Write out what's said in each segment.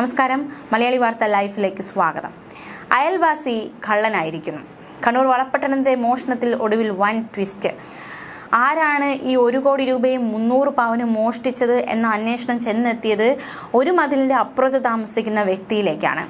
നമസ്കാരം. മലയാളി വാർത്ത ലൈഫിലേക്ക് സ്വാഗതം. അയൽവാസി കള്ളനായിരിക്കുന്നു. കണ്ണൂർ വളപ്പട്ടണത്തെ മോഷണത്തിൽ ഒടുവിൽ വൻ ട്വിസ്റ്റ്. ആരാണ് ഈ ഒരു കോടി രൂപയും മുന്നൂറ് പവനും മോഷ്ടിച്ചത് എന്ന അന്വേഷണം ചെന്നെത്തിയത് ഒരു മതിലിന്റെ അപ്പുറത്ത് താമസിക്കുന്ന വ്യക്തിയിലേക്കാണ്.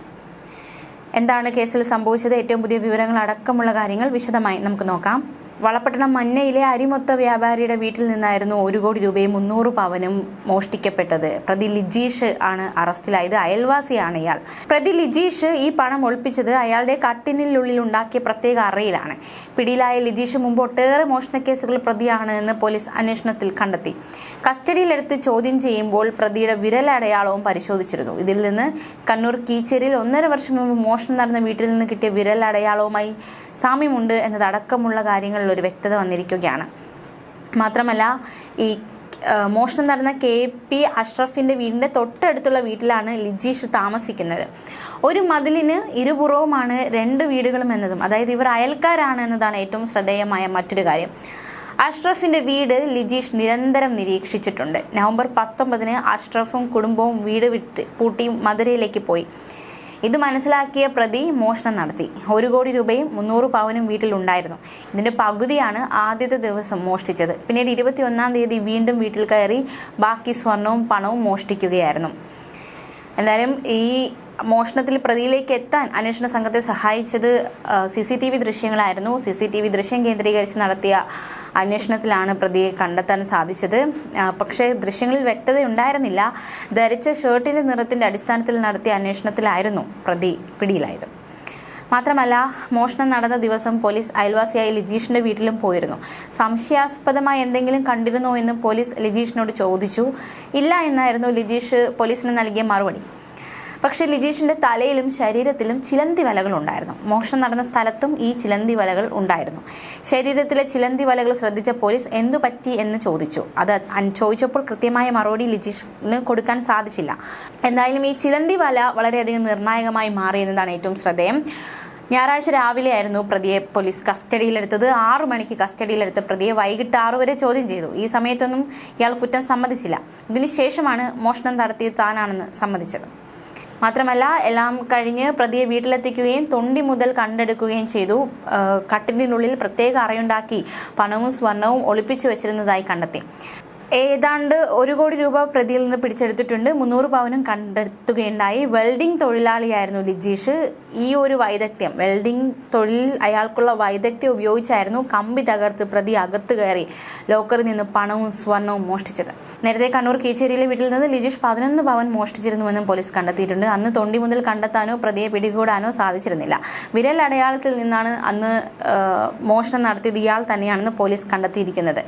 എന്താണ് കേസിൽ സംഭവിച്ചത്? ഏറ്റവും പുതിയ വിവരങ്ങൾ അടക്കമുള്ള കാര്യങ്ങൾ വിശദമായി നമുക്ക് നോക്കാം. വളപട്ടണം മന്നയിലെ അരിമൊത്ത വ്യാപാരിയുടെ വീട്ടിൽ നിന്നായിരുന്നു ഒരു കോടി രൂപയും മുന്നൂറ് പവനും മോഷ്ടിക്കപ്പെട്ടത്. പ്രതി ലിജീഷ് ആണ് അറസ്റ്റിലായത്. അയൽവാസിയാണ് ഇയാൾ. പ്രതി ലിജീഷ് ഈ പണം ഒളിപ്പിച്ചത് അയാളുടെ കട്ടിനുള്ളിൽ ഉണ്ടാക്കിയ പ്രത്യേക അറയിലാണ്. പിടിയിലായ ലിജീഷ് മുമ്പ് ഒട്ടേറെ മോഷണ കേസുകൾ പ്രതിയാണ് എന്ന് പോലീസ് അന്വേഷണത്തിൽ കണ്ടെത്തി. കസ്റ്റഡിയിലെടുത്ത് ചോദ്യം ചെയ്യുമ്പോൾ പ്രതിയുടെ വിരലടയാളവും പരിശോധിച്ചിരുന്നു. ഇതിൽ നിന്ന് കണ്ണൂർ കീച്ചേരിയിൽ ഒന്നര വർഷം മുമ്പ് മോഷണം നടന്ന വീട്ടിൽ നിന്ന് കിട്ടിയ വിരലടയാളവുമായി സാമ്യമുണ്ട് എന്നതടക്കമുള്ള കാര്യങ്ങളിൽ ഒരു വ്യക്തത വന്നിരിക്കുകയാണ്. മാത്രമല്ല ഈ മോഷണം നടന്ന കെ പി അഷ്റഫിന്റെ വീടിന്റെ തൊട്ടടുത്തുള്ള വീട്ടിലാണ് ലിജീഷ് താമസിക്കുന്നത്. ഒരു മതിലിന് ഇരുപുറവുമാണ് രണ്ട് വീടുകളും എന്നതും. അതായത് ഇവർ അയൽക്കാരാണ് എന്നതാണ് ഏറ്റവും ശ്രദ്ധേയമായ മറ്റൊരു കാര്യം. അഷ്റഫിന്റെ വീട് ലിജീഷ് നിരന്തരം നിരീക്ഷിച്ചിട്ടുണ്ട്. നവംബർ പത്തൊമ്പതിന് അഷ്റഫും കുടുംബവും വീട് വിട്ട് പൂട്ടി മധുരയിലേക്ക് പോയി. ഇത് മനസ്സിലാക്കിയ പ്രതി മോഷണം നടത്തി. ഒരു കോടി രൂപയും മുന്നൂറ് പവനും വീട്ടിലുണ്ടായിരുന്നു ഇതിന്റെ പകുതിയാണ് ആദ്യത്തെ ദിവസം മോഷ്ടിച്ചത്. പിന്നീട് ഇരുപത്തി ഒന്നാം തീയതി വീണ്ടും വീട്ടിൽ കയറി ബാക്കി സ്വർണവും പണവും മോഷ്ടിക്കുകയായിരുന്നു. എന്തായാലും ഈ മോഷണത്തിൽ പ്രതിയിലേക്ക് എത്താൻ അന്വേഷണ സംഘത്തെ സഹായിച്ചത് സി സി ടി വി ദൃശ്യങ്ങളായിരുന്നു. സി സി ടി വി ദൃശ്യം കേന്ദ്രീകരിച്ച് നടത്തിയ അന്വേഷണത്തിലാണ് പ്രതിയെ കണ്ടെത്താൻ സാധിച്ചത്. പക്ഷേ ദൃശ്യങ്ങളിൽ വ്യക്തത ഉണ്ടായിരുന്നില്ല. ധരിച്ച ഷർട്ടിന്റെ നിറത്തിന്റെ അടിസ്ഥാനത്തിൽ നടത്തിയ അന്വേഷണത്തിലായിരുന്നു പ്രതി പിടിയിലായത്. മാത്രമല്ല മോഷണം നടന്ന ദിവസം പോലീസ് അയൽവാസിയായ ലിജീഷിന്റെ വീട്ടിലും പോയിരുന്നു. സംശയാസ്പദമായി എന്തെങ്കിലും കണ്ടിരുന്നോ എന്ന് പോലീസ് ലിജീഷിനോട് ചോദിച്ചു. ഇല്ല എന്നായിരുന്നു ലിജീഷ് പോലീസിന് നൽകിയ മറുപടി. പക്ഷേ ലിജീഷിന്റെ തലയിലും ശരീരത്തിലും ചിലന്തി വലകൾ ഉണ്ടായിരുന്നു. മോഷണം നടന്ന സ്ഥലത്തും ഈ ചിലന്തി വലകൾ ഉണ്ടായിരുന്നു. ശരീരത്തിലെ ചിലന്തി വലകൾ ശ്രദ്ധിച്ച പോലീസ് എന്തു പറ്റി എന്ന് ചോദിച്ചു. അത് ചോദിച്ചപ്പോൾ കൃത്യമായ മറുപടി ലിജീഷിന് കൊടുക്കാൻ സാധിച്ചില്ല. എന്തായാലും ഈ ചിലന്തി വല വളരെയധികം നിർണായകമായി മാറി എന്നതാണ് ഏറ്റവും ശ്രദ്ധേയം. ഞായറാഴ്ച രാവിലെയായിരുന്നു പ്രതിയെ പോലീസ് കസ്റ്റഡിയിലെടുത്തത്. ആറു മണിക്ക് കസ്റ്റഡിയിലെടുത്ത പ്രതിയെ വൈകിട്ട് ആറു വരെ ചോദ്യം ചെയ്തു. ഈ സമയത്തൊന്നും ഇയാൾ കുറ്റം സമ്മതിച്ചില്ല. ഇതിനുശേഷമാണ് മോഷണം നടത്തിയത് താനാണെന്ന് സമ്മതിച്ചത്. മാത്രമല്ല എല്ലാം കഴിഞ്ഞ് പ്രതിയെ വീട്ടിലെത്തിക്കുകയും തൊണ്ടി മുതൽ കണ്ടെടുക്കുകയും ചെയ്തു. കട്ടിലിനുള്ളിൽ പ്രത്യേക അറയുണ്ടാക്കി പണവും സ്വർണവും ഒളിപ്പിച്ചു വെച്ചിരുന്നതായി കണ്ടെത്തി. ഏതാണ്ട് ഒരു കോടി രൂപ പ്രതിയിൽ നിന്ന് പിടിച്ചെടുത്തിട്ടുണ്ട്. മുന്നൂറ് പവനും കണ്ടെത്തുകയുണ്ടായി. വെൽഡിംഗ് തൊഴിലാളിയായിരുന്നു ലിജീഷ്. ഈ ഒരു വൈദഗ്ധ്യം വെൽഡിംഗ് തൊഴിൽ അയാൾക്കുള്ള വൈദഗ്ധ്യം ഉപയോഗിച്ചായിരുന്നു കമ്പി തകർത്ത് പ്രതി അകത്ത് കയറി ലോക്കറിൽ നിന്ന് പണവും സ്വർണവും മോഷ്ടിച്ചത്. നേരത്തെ കണ്ണൂർ കീച്ചേരിയിലെ വീട്ടിൽ നിന്ന് ലിജീഷ് പതിനൊന്ന് പവൻ മോഷ്ടിച്ചിരുന്നുവെന്നും പോലീസ് കണ്ടെത്തിയിട്ടുണ്ട്. അന്ന് തൊണ്ടി മുതൽ കണ്ടെത്താനോ പ്രതിയെ പിടികൂടാനോ സാധിച്ചിരുന്നില്ല. വിരൽ അടയാളത്തിൽ നിന്നാണ് അന്ന് മോഷണം നടത്തിയത് ഇയാൾ തന്നെയാണെന്ന് പോലീസ് കണ്ടെത്തിയിരിക്കുന്നത്.